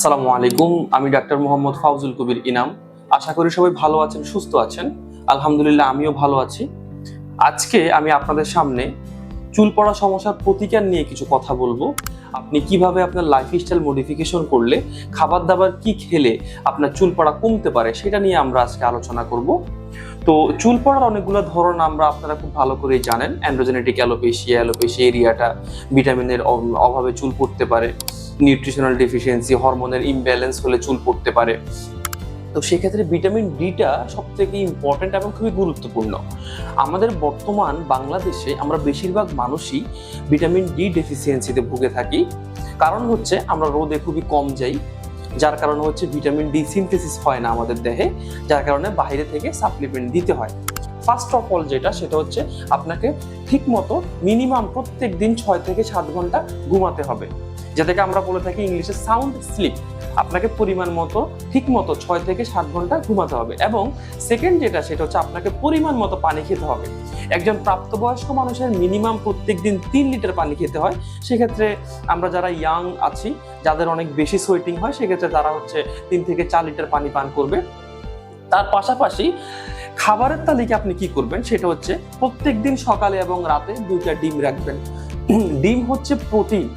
আসসালামু আলাইকুম। আমি ডাক্তার মোহাম্মদ ফাউজুল কবির ইনাম। আশা করি সবাই ভালো আছেন, সুস্থ আছেন। আলহামদুলিল্লাহ, আমিও ভালো আছি। আজকে আমি আপনাদের সামনে চুল পড়া সমস্যার প্রতিকার নিয়ে কিছু কথা বলব। আপনি কীভাবে আপনার লাইফস্টাইল মডিফিকেশন করলে খাবার দাবার কি খেলে আপনার চুল পড়া কমতে পারে সেটা নিয়ে আমরা আজকে আলোচনা করব। তো চুল পড়ার অনেকগুলো ধরন আমরা আপনারা খুব ভালো করেই জানেন। অ্যান্ড্রোজেনেটিক অ্যালোপেশিয়া অ্যালোপেশিয়া এরিয়াটা ভিটামিনের অভাবে চুল পড়তে পারে। নিউট্রিশনাল ডেফিসিয়েন্সি হরমোনের ইমব্যালেন্স হলে চুল পড়তে পারে। তো সেক্ষেত্রে ভিটামিন ডিটা সব থেকে ইম্পর্টেন্ট এবং খুবই গুরুত্বপূর্ণ। আমাদের বর্তমান বাংলাদেশে আমরা বেশিরভাগ মানুষই ভিটামিন ডি ডেফিসিয়েন্সিতে ভুগে থাকি। কারণ হচ্ছে আমরা রোদে খুবই কম যাই, যার কারণে হচ্ছে ভিটামিন ডি সিনথেসিস হয় না আমাদের দেহে, যার কারণে বাইরে থেকে সাপ্লিমেন্ট দিতে হয়। ফার্স্ট অফ অল যেটা, সেটা হচ্ছে আপনাকে ঠিক মতো মিনিমাম প্রত্যেক দিন ছয় থেকে সাত ঘণ্টা ঘুমাতে হবে। যেটাকে আমরা বলে থাকি ইংলিশে সাউন্ড স্লিপ আপনাকে পরিমাণ মতো, ঠিক মতো ছয় থেকে সাত ঘণ্টা ঘুমাতে হবে এবং সেকেন্ড যেটা, সেটা হচ্ছে আপনাকে পরিমাণ মতো পানি খেতে হবে। একজন প্রাপ্তবয়স্ক মানুষের মিনিমাম প্রত্যেক দিন তিন লিটার পানি খেতে হয়। সেক্ষেত্রে আমরা যারা ইয়াং আছি, যাদের অনেক বেশি সোয়েটিং হয়, সেক্ষেত্রে তারা হচ্ছে তিন থেকে চার লিটার পানি পান করবে। তার পাশাপাশি খাবারের তালিকা আপনি কি করবেন, সেটা হচ্ছে প্রত্যেক দিন সকালে এবং রাতে দুইটা ডিম রাখবেন। ডিম হচ্ছে প্রোটিন।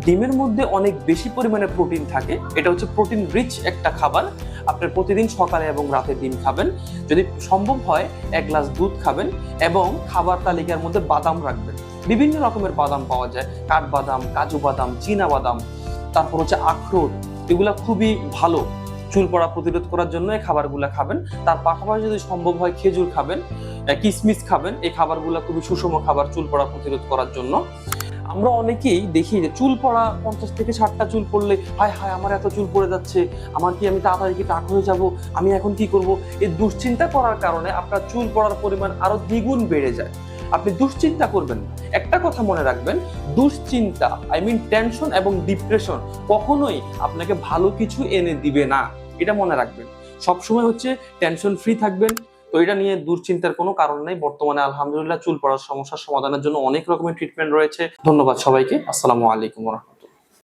ডিমের মধ্যে অনেক বেশি পরিমাণে প্রোটিন থাকে। এটা হচ্ছে প্রোটিন রিচ একটা খাবার। আপনার প্রতিদিন সকালে এবং রাতে ডিম খাবেন। যদি সম্ভব হয়, এক গ্লাস দুধ খাবেন এবং খাবার তালিকার মধ্যে বাদাম রাখবেন। বিভিন্ন রকমের বাদাম পাওয়া যায়। কাঠবাদাম, কাজু বাদাম, চীনা বাদাম, তারপর হচ্ছে আখরোট। এগুলা খুবই ভালো। চুল পড়া প্রতিরোধ করার জন্য এই খাবারগুলো খাবেন। তার পাশাপাশি যদি সম্ভব হয়, খেজুর খাবেন কিশমিশ খাবেন। এই খাবারগুলো খুবই সুষম খাবার চুল পড়া প্রতিরোধ করার জন্য। আমরা অনেকেই দেখি যে চুল পড়া পঞ্চাশ থেকে ষাটটা চুল পড়লে, হায় হায়, আমার এত চুল পড়ে যাচ্ছে, আমার কি আমি তাড়াতাড়ি কি টাক হয়ে যাব, আমি এখন কি করব? এই দুশ্চিন্তা করার কারণে আপনার চুল পড়ার পরিমাণ আরও দ্বিগুণ বেড়ে যায়। আপনি দুশ্চিন্তা করবেন। একটা কথা মনে রাখবেন, দুশ্চিন্তা আই মিন টেনশন এবং ডিপ্রেশন কখনোই আপনাকে ভালো কিছু এনে দিবে না। এটা মনে রাখবেন। সবসময় হচ্ছে টেনশন ফ্রি থাকবেন তো এটা নিয়ে দুশ্চিন্তার কোনো কারণ নেই। বর্তমানে আলহামদুলিল্লাহ চুল পড়ার সমস্যার সমাধানের জন্য অনেক রকমের ট্রিটমেন্ট রয়েছে। ধন্যবাদ সবাইকে। আসসালামু আলাইকুম রহমতুল্লাহ।